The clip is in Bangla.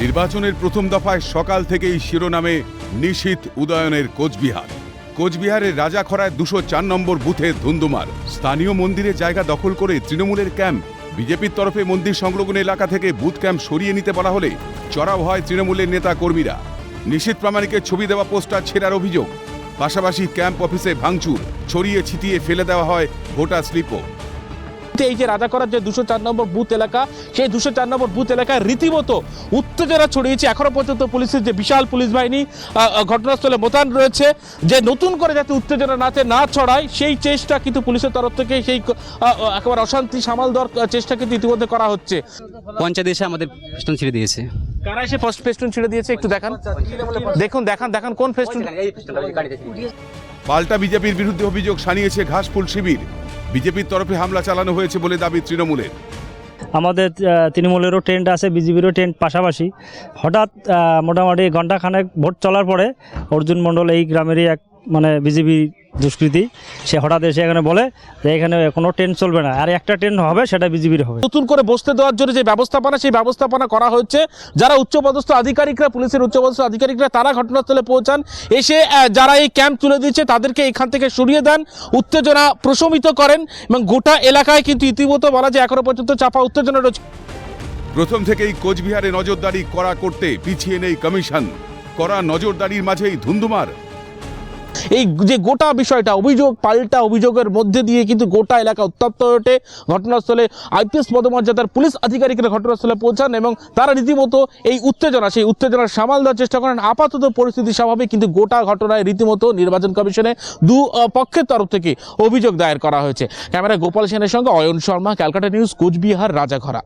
নির্বাচনের প্রথম দফায় সকাল থেকেই শিরোনামে নিশীথ উদয়নের কোচবিহার। কোচবিহারের রাজাখড়ায় দুশো চার নম্বর বুথে ধুন্দুমার। স্থানীয় মন্দিরে জায়গা দখল করে তৃণমূলের ক্যাম্প। বিজেপির তরফে মন্দির সংলগ্ন এলাকা থেকে বুথ ক্যাম্প সরিয়ে নিতে বলা হলে চড়াও হয় তৃণমূলের নেতা কর্মীরা নিশীথ প্রামাণিকের ছবি দেওয়া পোস্টার ছেঁড়ার অভিযোগ। পাশাপাশি ক্যাম্প অফিসে ভাঙচুর, ছড়িয়ে ছিটিয়ে ফেলে দেওয়া হয় ভোটার স্লিপও। এই যে রাজাকরার যে দুশো চার নম্বর বুথ এলাকা সেই দুশো চার নম্বর বুথ এলাকায় রীতিমতো উত্তেজনা ছড়িয়েছে। এখনও পর্যন্ত পুলিশের যে বিশাল পুলিশ বাহিনী ঘটনাস্থলে মোতায়েন রয়েছে। যে নতুন করে যাতে উত্তেজনা নাতে না ছড়ায় সেই চেষ্টা কিন্তু পুলিশের তরফ থেকে সেই একেবারে অশান্তি সামাল দেওয়ার চেষ্টা কিন্তু ইতিমধ্যে করা হচ্ছে। পঞ্চায়েত এসে আমাদের পিস্টন ছেড়ে দিয়েছে। কারা এসে ফার্স্ট ফেস্টুন ছেড়ে দিয়েছে একটু দেখান। দেখুন দেখান দেখান কোন ফেস্টুন পাল্টা বিজেপির বিরুদ্ধে অভিযোগ সানিয়েছে ঘাসফুল শিবির। বিজেপির তরফে হামলা চালানো হয়েছে বলে দাবি তৃণমূলের। আমাদের তৃণমূলেরও টেন্ট আছে, বিজেপিরও টেন্ট পাশাপাশি। হঠাৎ মোটামুটি ঘন্টাখানেক ভোট চলার পরে অর্জুন মণ্ডল এই গ্রামেরই এক মানে বিজেপি দুষ্কৃতী সে হঠাৎ এসে এখানে বলে যে এখানে কোনো ট্রেন চলবে না। আর একটা ট্রেন হবে সেটা বিজেপির হবে। নতুন করে বসতে দেওয়ার জন্য যে ব্যবস্থাপনা সেই ব্যবস্থাপনা করা হচ্ছে যারা উচ্চপদস্থ আধিকারিকরা পুলিশের উচ্চপদস্থ আধিকারিকরা তারা ঘটনাস্থলে পৌঁছান। এসে যারা এই ক্যাম্প তুলে দিচ্ছে তাদেরকে এখান থেকে সরিয়ে দেন উত্তেজনা প্রশমিত করেন এবং গোটা এলাকায় কিন্তু ইতিমধ্যে বলা যায় এখনও পর্যন্ত চাপা উত্তেজনা রয়েছে। প্রথম থেকেই কোচবিহারে নজরদারি করা করতে পিছিয়ে নেই কমিশন। করা নজরদারির মাঝেই ধুন্ধুমার। এই যে গোটা বিষয়টা, অভিযোগ, পাল্টা অভিযোগের মধ্যে দিয়ে কিন্তু গোটা এলাকা উত্তপ্ত ওঠে। ঘটনাস্থলে আইপিএস পদমর্যাদার পুলিশ আধিকারিকরা ঘটনাস্থলে পৌঁছান এবং তারা রীতিমতো এই উত্তেজনা, সেই উত্তেজনার সামাল দেওয়ার চেষ্টা করেন। আপাতত পরিস্থিতি স্বাভাবিক, কিন্তু গোটা ঘটনায় রীতিমতো নির্বাচন কমিশনে দু পক্ষের তরফ থেকে অভিযোগ দায়ের করা হয়েছে। ক্যামেরা গোপাল সেনের সঙ্গে অয়ন শর্মা, ক্যালকাটা নিউজ, কোচবিহার, রাজাঘরা।